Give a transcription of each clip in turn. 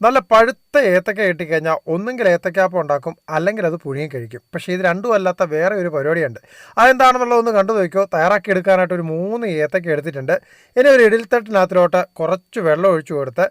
നല്ല പഴുത്ത ഏത്തക്ക കിട്ടിക്കഴിഞ്ഞാൽ ഒന്നുകിൽ ഏത്തക്കാപ്പം ഉണ്ടാക്കും അല്ലെങ്കിൽ അത് പുഴുങ്ങി കഴിക്കും. പക്ഷേ ഇത് രണ്ടും അല്ലാത്ത വേറെ ഒരു പരിപാടിയുണ്ട്. അതെന്താണെന്നുള്ളതൊന്ന് കണ്ടു നോക്കിയോ തയ്യാറാക്കി എടുക്കാനായിട്ട് ഒരു മൂന്ന് ഏത്തക്ക എടുത്തിട്ടുണ്ട്. ഇനി ഒരു ഇടിൽത്തട്ടിനകത്തിലോട്ട് കുറച്ച് വെള്ളം ഒഴിച്ചു കൊടുത്ത്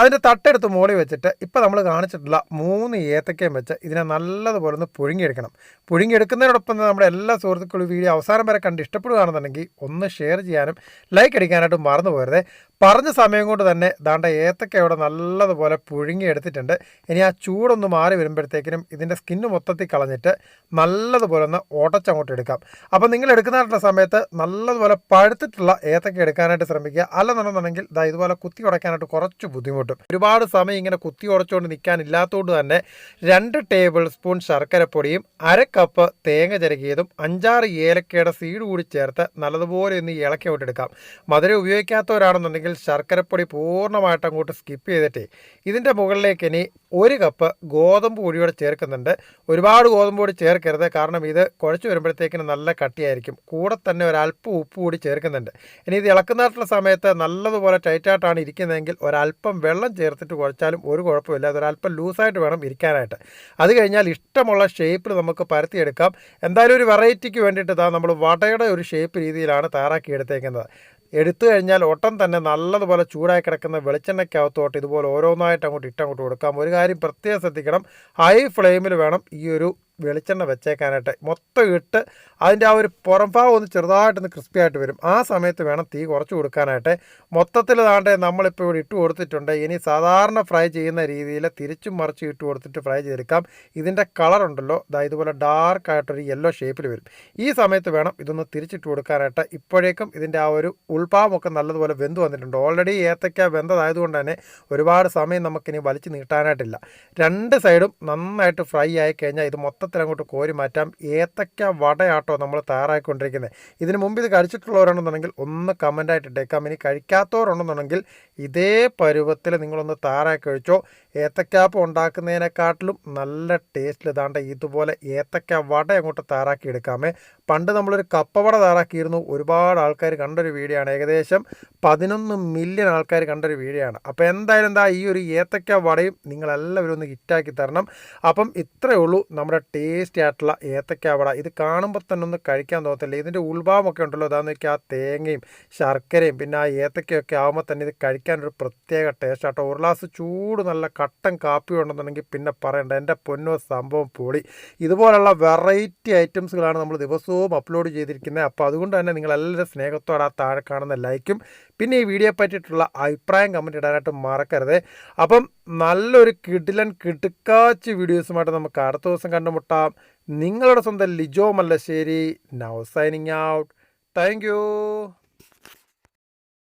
അതിന്റെ തട്ടെടുത്ത് മോളി വെച്ചിട്ട് ഇപ്പോൾ നമ്മൾ കാണിച്ചിട്ടുള്ള മൂന്ന് ഏത്തക്കയും വെച്ച് ഇതിനെ നല്ലതുപോലെ ഒന്ന് പുഴുങ്ങിയെടുക്കണം. പുഴുങ്ങിയെടുക്കുന്നതിനോടൊപ്പം തന്നെ നമ്മുടെ എല്ലാ സുഹൃത്തുക്കളും വീഡിയോ അവസാനം വരെ കണ്ട് ഇഷ്ടപ്പെടുകയാണെന്നുണ്ടെങ്കിൽ ഒന്ന് ഷെയർ ചെയ്യാനും ലൈക്ക് അടിക്കാനായിട്ടും മറന്നു പോരുതേ പറഞ്ഞ സമയം കൊണ്ട് തന്നെ ദാണ്ട ഏത്തക്ക ഇവിടെ നല്ലതുപോലെ പുഴുങ്ങിയെടുത്തിട്ടുണ്ട്. ഇനി ആ ചൂടൊന്ന് മാറി വരുമ്പോഴത്തേക്കിനും ഇതിന്റെ സ്കിന്ന് മൊത്തത്തിൽ കളഞ്ഞിട്ട് നല്ലതുപോലെ ഒന്ന് ഓട്ടച്ചങ്ങോട്ട് എടുക്കാം. അപ്പോൾ നിങ്ങൾ എടുക്കുന്നതായിട്ടുള്ള സമയത്ത് നല്ലതുപോലെ പഴുത്തിട്ടുള്ള ഏത്തക്ക എടുക്കാനായിട്ട് ശ്രമിക്കുക. അല്ലെന്നുണ്ടെന്നുണ്ടെങ്കിൽ ദാ ഇതുപോലെ കുത്തി ഉടയ്ക്കാനായിട്ട് കുറച്ച് ബുദ്ധിമുട്ടും ഒരുപാട് സമയം ഇങ്ങനെ കുത്തി ഉടച്ചുകൊണ്ട് നിൽക്കാനില്ലാത്തതുകൊണ്ട് തന്നെ രണ്ട് ടേബിൾ സ്പൂൺ ശർക്കരപ്പൊടിയും അര കപ്പ് തേങ്ങ ചിരകിയതും അഞ്ചാറ് ഏലക്കയുടെ സീഡ് കൂടി ചേർത്ത് നല്ലതുപോലെ ഒന്ന് ഇളക്കി എടുക്കാം. മധുരം ഉപയോഗിക്കാത്തവരാണെന്നുണ്ടെങ്കിൽ ശർക്കരപ്പൊടി പൂർണമായിട്ട് അങ്ങോട്ട് സ്കിപ്പ് ചെയ്തിട്ട്. ഇതിന്റെ മുകളിലേക്ക് ഇനി ഒരു കപ്പ് ഗോതമ്പ് പൊടിയോടെ ചേർക്കുന്നുണ്ട്. ഒരുപാട് ഗോതമ്പ് പൊടി ചേർക്കരുത്. കാരണം ഇത് കുഴച്ച് വരുമ്പോഴത്തേക്കിന് നല്ല കട്ടിയായിരിക്കും. കൂടെ തന്നെ ഒരല്പം ഉപ്പ് കൂടി ചേർക്കുന്നുണ്ട്. ഇനി ഇത് ഇളക്കുന്നതായിട്ടുള്ള സമയത്ത് നല്ലതുപോലെ ടൈറ്റായിട്ടാണ് ഇരിക്കുന്നതെങ്കിൽ ഒരല്പം വെള്ളം ചേർത്തിട്ട് കുഴച്ചാലും ഒരു കുഴപ്പമില്ല. അതൊരല്പം ലൂസായിട്ട് വേണം ഇരിക്കാനായിട്ട്. അത് കഴിഞ്ഞാൽ ഇഷ്ടമുള്ള ഷേപ്പിൽ നമുക്ക് പരത്തിയെടുക്കാം. എന്തായാലും ഒരു വെറൈറ്റിക്ക് വേണ്ടിയിട്ട് ഇതാ നമ്മൾ വടയുടെ ഒരു ഷേപ്പ് രീതിയിലാണ് തയ്യാറാക്കി എടുത്തേക്കുന്നത്. എടുത്തു കഴിഞ്ഞാൽ ഒട്ടം തന്നെ നല്ലതുപോലെ ചൂടായി കിടക്കുന്ന വെളിച്ചെണ്ണയ്ക്കകത്തോട്ട് ഇതുപോലെ ഓരോന്നായിട്ട് അങ്ങോട്ട് ഇട്ടങ്ങോട്ട് കൊടുക്കാം. ഒരു കാര്യം പ്രത്യേകം ശ്രദ്ധിക്കണം. ഹൈ ഫ്ലെയിമിൽ വേണം ഈ ഒരു വെളിച്ചെണ്ണ വെച്ചേക്കാനായിട്ട് മൊത്തം ഇട്ട് അതിന്റെ ആ ഒരു പുറംഭാവം ഒന്ന് ചെറുതായിട്ടൊന്ന് ക്രിസ്പി ആയിട്ട് വരും. ആ സമയത്ത് വേണം തീ കുറച്ച് കൊടുക്കാനായിട്ട്. മൊത്തത്തിൽ താണ്ടേ നമ്മളിപ്പോൾ ഇവിടെ ഇട്ട് കൊടുത്തിട്ടുണ്ട്. ഇനി സാധാരണ ഫ്രൈ ചെയ്യുന്ന രീതിയിൽ തിരിച്ചും മറിച്ച് ഇട്ട് കൊടുത്തിട്ട് ഫ്രൈ ചെയ്തെടുക്കാം. ഇതിന്റെ കളർ ഉണ്ടല്ലോ. ഇതാ ഇതുപോലെ ഡാർക്ക് ആയിട്ടൊരു യെല്ലോ ഷേപ്പിൽ വരും. ഈ സമയത്ത് വേണം ഇതൊന്ന് തിരിച്ചിട്ട് കൊടുക്കാനായിട്ട്. ഇപ്പോഴേക്കും ഇതിന്റെ ആ ഒരു ഉൾഭാവമൊക്കെ നല്ലതുപോലെ വെന്ത് വന്നിട്ടുണ്ട്. ഓൾറെഡി ഏത്തക്ക വെന്തതായതുകൊണ്ട് തന്നെ ഒരുപാട് സമയം നമുക്കിനി വലിച്ചു നീട്ടാനായിട്ടില്ല. രണ്ട് സൈഡും നന്നായിട്ട് ഫ്രൈ ആയി കഴിഞ്ഞാൽ ഇത് മൊത്തത്തിൽ അങ്ങോട്ട് കോരി മാറ്റാം. ഏത്തക്ക വടയാട്ടോ നമ്മൾ തയ്യാറാക്കിക്കൊണ്ടിരിക്കുന്നത് ഇതിന് മുമ്പ് ഇത് കഴിച്ചിട്ടുള്ളവരാണെന്നുണ്ടെങ്കിൽ ഒന്ന് കമന്റായിട്ട് ഇട്ടേക്കാം. ഇനി കഴിക്കാത്തവരുണ്ടെന്നുണ്ടെങ്കിൽ ഇതേ പരുവത്തിൽ നിങ്ങളൊന്ന് തയ്യാറാക്കി കഴിച്ചോ. ഏത്തക്കാപ്പം ഉണ്ടാക്കുന്നതിനെക്കാട്ടിലും നല്ല ടേസ്റ്റിൽ ഇതാണ്ട് ഇതുപോലെ ഏത്തക്ക വട അങ്ങോട്ട് തയ്യാറാക്കി എടുക്കാമേ പണ്ട് നമ്മളൊരു കപ്പവട തയ്യാറാക്കിയിരുന്നു. ഒരുപാട് ആൾക്കാർ കണ്ടൊരു വീഡിയോ ആണ്. ഏകദേശം പതിനൊന്ന് മില്യൺ ആൾക്കാർ കണ്ടൊരു വീഡിയോ ആണ്. അപ്പോൾ എന്തായാലും എന്താ ഈ ഒരു ഏത്തക്ക വടയും നിങ്ങളെല്ലാവരും ഒന്ന് ഹിറ്റാക്കി തരണം. അപ്പം ഇത്രയേ ഉള്ളൂ നമ്മുടെ ടേസ്റ്റി ആയിട്ടുള്ള ഏത്തക്ക വട. ഇത് കാണുമ്പോൾ തന്നെ ഒന്ന് കഴിക്കാൻ തോന്നത്തില്ല. ഇതിന്റെ ഉൾഭാവമൊക്കെ ഉണ്ടല്ലോ. അതാന്ന് വെച്ചാൽ ആ തേങ്ങയും ശർക്കരയും പിന്നെ ആ ഏത്തക്കയൊക്കെ ആകുമ്പോൾ തന്നെ ഇത് കഴിക്കാനൊരു പ്രത്യേക ടേസ്റ്റ് ആട്ടോ. ഒരു ഗ്ലാസ് ചൂട് നല്ല കട്ടൻ കാപ്പി ഉണ്ടെന്നുണ്ടെങ്കിൽ പിന്നെ പറയണ്ട. എന്റെ പൊന്നോ സംഭവം പൊളി. ഇതുപോലുള്ള വെറൈറ്റി ഐറ്റംസുകളാണ് നമ്മൾ ദിവസവും അപ്ലോഡ് ചെയ്തിരിക്കുന്നത്. അപ്പോൾ അതുകൊണ്ട് തന്നെ നിങ്ങളെല്ലാവരും സ്നേഹത്തോടെ ആ താഴെ കാണുന്ന ലൈക്കും പിന്നെ ഈ വീഡിയോ പറ്റിയിട്ടുള്ള അഭിപ്രായം കമന്റ് ഇടാനായിട്ട് മറക്കരുത്. അപ്പം നല്ലൊരു കിടിലൻ കിടുക്കാച്ച് വീഡിയോസുമായിട്ട് നമുക്ക് അടുത്ത ദിവസം കണ്ടുമുട്ടാം. നിങ്ങളുടെ സ്വന്തം Lijo Mallassery. Now signing out thank